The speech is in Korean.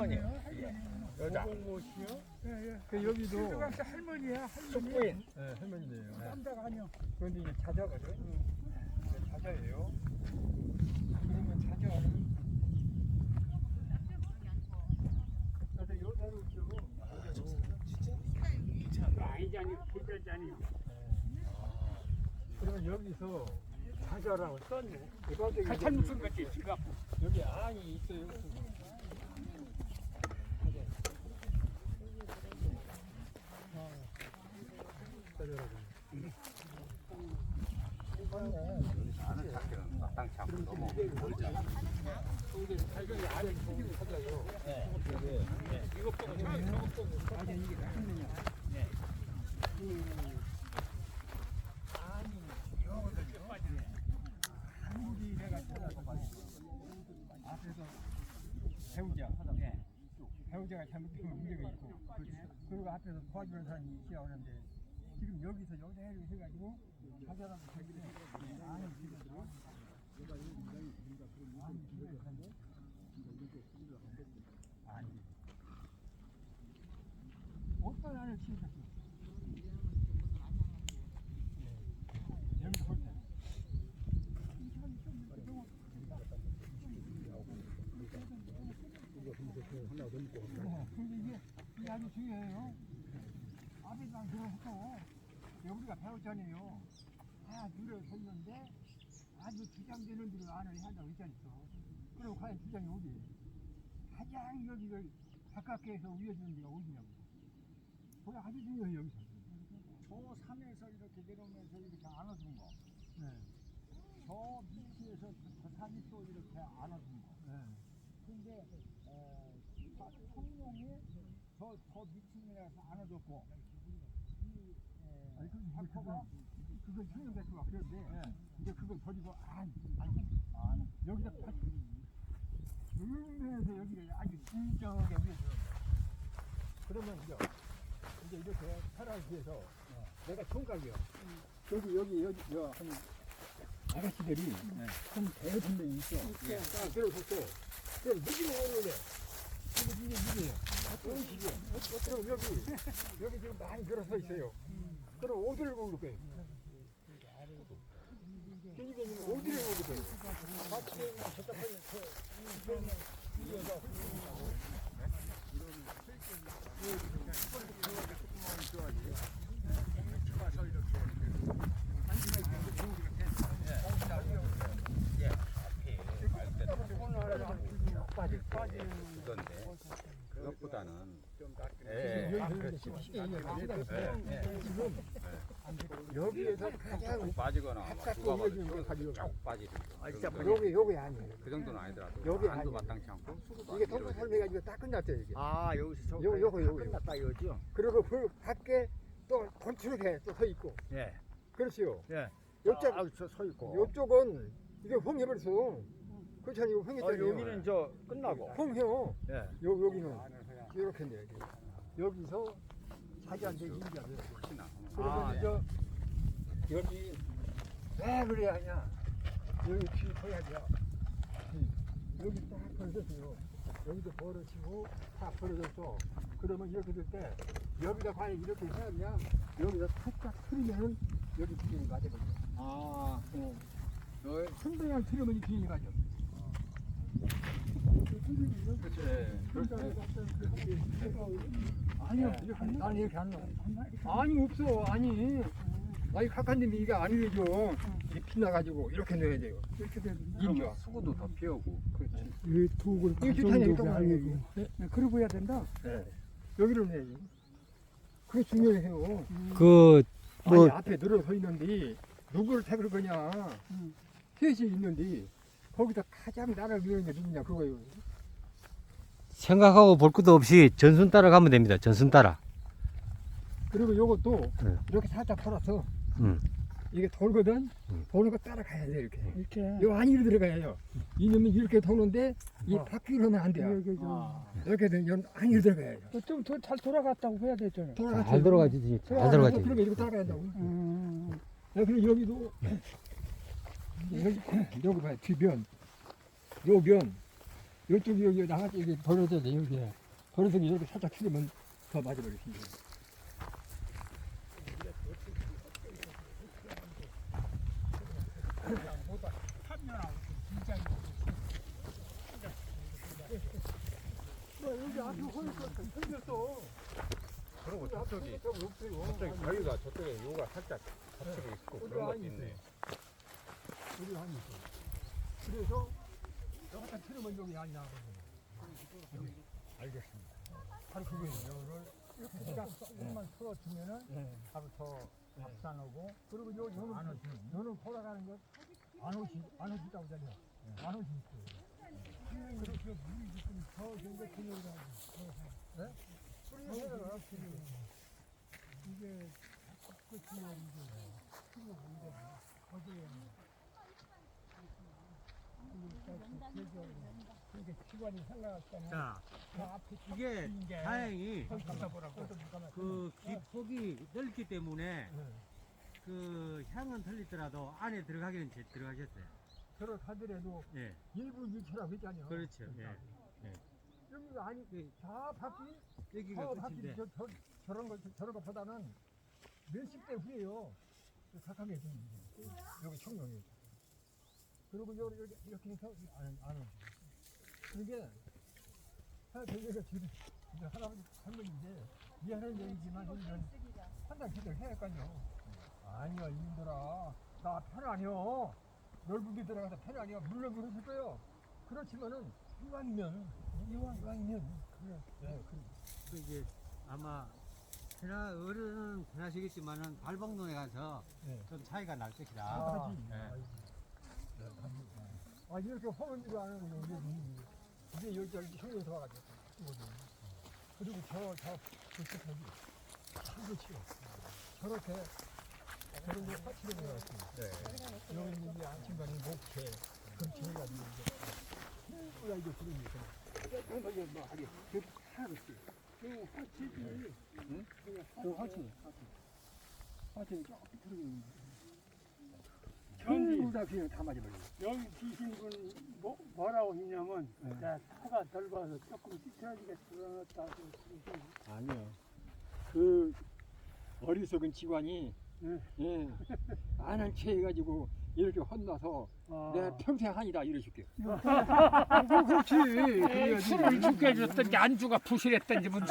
할머니예요. 여자. 오공못이요? 예, 예. 그 여기도 실감씨 할머니야, 할머니. 숙부인. 네, 할머니네요. 남자가 아니야. 그런데 이게 자자거든. 이게 자자예요. 그러면 자자는 여자로. 아니잖니. 그러면 여기서 자자라고 썼네. 사찰 무슨 거지, 지가. 여기 안이 있어요. 아는 자체는 마땅치 않고 너무 멀잖아. 이거 보고 저, 저거 보고. 아니, 이게 할머니야. 한국이 내가 찾아서 앞에서 배우자. 배우자가 잘못되면 문제가 있고. 그리고 앞에서 도와주는 사람이 있어야 하는데 지금 여기서 여자애를 해가지고 자잘하고 되기는 아니 지금 어, 아주 중요해요. 아비랑 들어서 우리가 배웠잖아요. 다 늘어섰는데 아주 주장되는 대로 안을 해야 한다고 했잖아요. 그럼 과연 주장이 어디? 가장 여기를 가깝게 해서 우려주는 데가 어디냐고. 그게 아주 중요해요, 여기서. 저 산에서 이렇게 내려오면서 이렇게 안아준 거. 네. 저 밑에서 저 산이 또 이렇게 안아준 거. 네. 근데 어, 성룡이 저, 저 밑층이라서 안아줬고 이 에, 아니, 그, 박포가 그건, 그건 청년 대표가 그런데, 예. 이제 그걸 버리고, 아, 아니, 아니, 여기다 다시, 음면에서 여기를 아주 진정하게 위해서. 그러면 이제, 이제 이렇게 살아가기 위해서, 내가 총각이요. 여기, 여기, 여기, 여, 한, 아가씨들이 한 대여섯 명이 있어. 딱 들어섰어. 그럼 누구는 오는데? 이거 이게 누구예요? 음식이요. 그럼 여기, 여기 지금 많이 들어서 있어요. 그럼 어디를 먹을 거예요? 기니기는 어디를 먹을 거예요? 마치에 저쪽 한 빠질 빠질 그건데 그것보다는 예. 지금 여기에서 가장 빠지거나 막 가깝게 누가 봐도 이어지는 걸 가지고 쭉 빠지는 거. 그 정도는- 여기 여기 아니에요. 그 정도는 아니더라도 여기 안도 아니에요. 마땅치 않고 이게 이루어지고. 삶해가지고 다 끝났대요 이게. 아 여기서 저 요거, 요거, 요거, 끝났다 이거죠? 그리고 그 밖에 또 건축해 또 서 있고. 예. 그렇지요. 예. 요쪽 아 저서 있고. 요쪽은 이게 홍해버렸어. 그렇잖아요. 이거 어, 홍해잖아요. 여기는 저 끝나고. 홍해요. 예. 요 여기는 이렇게인데 여기. 여기서 자기한테 인자를. 혹시나 그러면 아, 예. 저 여기 왜 그래야 하냐? 여기 뒤 보야 돼요. 뒤. 여기 딱 벌어졌어요. 여기도 벌어지고 딱 벌어졌어. 그러면 이렇게 될 때 여기다 과연 이렇게 해야 하냐? 여기다 툭딱 틀리면은 여기 비행이 가져버려. 아. 어. 천둥이랑 틀으면 이 비행이 가죠. 그렇죠. 아니요, 이렇게 안- 나는 이렇게 안 놔. 아니 없어, 아니. 아니 카카님이 이게 아니죠. 이게 피나가지고 이렇게 넣어야 돼요. 이렇게 되면 인조. 수고도 더 피우고 그렇지. 이 독을 이게 좋다니까 또 말이에요. 네, 그러고 해야 된다. 네. 여기를 내야지. 그게 중요해요. 그, 뭐, 아니 앞에 늘어서 있는데 누구를 택을 거냐. 음. 셋이 있는데 거기서 가장 나를 위하는 게 누구냐 그거예요. 생각하고 볼 것도 없이 전순 따라 가면 됩니다. 전순 따라. 그리고 요것도 네. 이렇게 살짝 돌아서 음. 이게 돌거든. 음. 도는 거 따라가야 돼 이렇게. 이렇게. 요 안으로 들어가야요. 이놈이 이렇게 도는데 이 어. 바퀴로 하면 안 돼요. 여기 좀. 아. 이렇게 되면 안으로 들어가야죠. 좀더 잘 돌아갔다고 해야 되잖아. 돌아가죠. 잘 들어가지. 잘 들어가지. 그러면 이렇게 따라가야 된다고. 음. 야, 그리고 여기도 여기 여기 봐요 뒤변, 요변 이쪽이 여기 나가서 이게 벌어져야 돼 여기. 벌어서 이렇게 살짝 치르면 더 있어요. 여기 앞에 허리가 생겼어. 그리고 저쪽이. 저쪽이 바위가 저쪽에 요가 살짝 저쪽에 있고 그런 것도 있네. 우리 안에 있어. 그래서 여기다 틀으면 여기 안이 나거든요. 여기. 알겠습니다. 바로 그거예요. 이거를 딱 조금만 풀어주면은 바로 저 앞산하고 그리고 요 요는 안 오시 요는 돌아가는 것안 오시 안 오시다고 하잖아요. 안 오시니까. 그래서 그 물이 지금 더 굉장히 그늘이라고. 네? 뿌리가 이게 끝이면 이제 크고 문제 어디에 이게 기관이 생각했잖아요. 자, 그 이게. 다행히. 그 기폭이 넓기 때문에 네. 그 향은 틀리더라도 안에 들어가기는 제- 들어가겠어요. 들어가더라도 예, 일부 유치라고 했잖아요. 그렇죠. 예. 여기가 아니 그다 바퀴 여기가 저 바퀴 끝인데 저, 저, 저런 거 저런 것보다는 몇십 대 후에요. 각하게 좀 여기 청룡이. 그리고 요 여기 이렇게 해서 안 안은 그게 하나 저기가 지금 이제 할아버지 할머니인데 미안한 얘기지만 우리는 판단 제대로 해야 할까요? 아니야 이놈들아 나편 아니여 넓은 데 들어가서 편 아니야 물론 그러실 거예요. 그렇지만은 이왕이면 이왕 이왕이면 그래 네, 그래. 그 이제 아마 편하 어른은 편하시겠지만은 발봉동에 가서 네. 좀 차이가 날 것이다. 아. 예. 아 이렇게 허문지도 안 하고 여기 이게 여기 여기 형에서 와가지고 이거든. 그리고 저저 저쪽까지 참고 치워 저렇게 저런 게 파치를 해놨습니다. 네. 여기 있는 게 안친간이 목회 금치해가지고 이제 뭐야 이게 이거 이거 뭐 하게 저 하나도 없어요. 그 화치지 응? 그 화치 화치 조금 들어있는 전부 다 그냥 다 맞아버려. 여기 계신 분 뭐, 뭐라고 했냐면 네. 야, 차가 넓어서 조금 찌그러지게 들어놨다고 그러시는 아니요. 그 어리석은 직원이 네. 예, 안한 채 해가지고 이렇게 혼나서 아. 내가 평생 한이다 이러실게요. 그렇지. 술을 죽게 해줬든지 안주가 부실했든지 뭔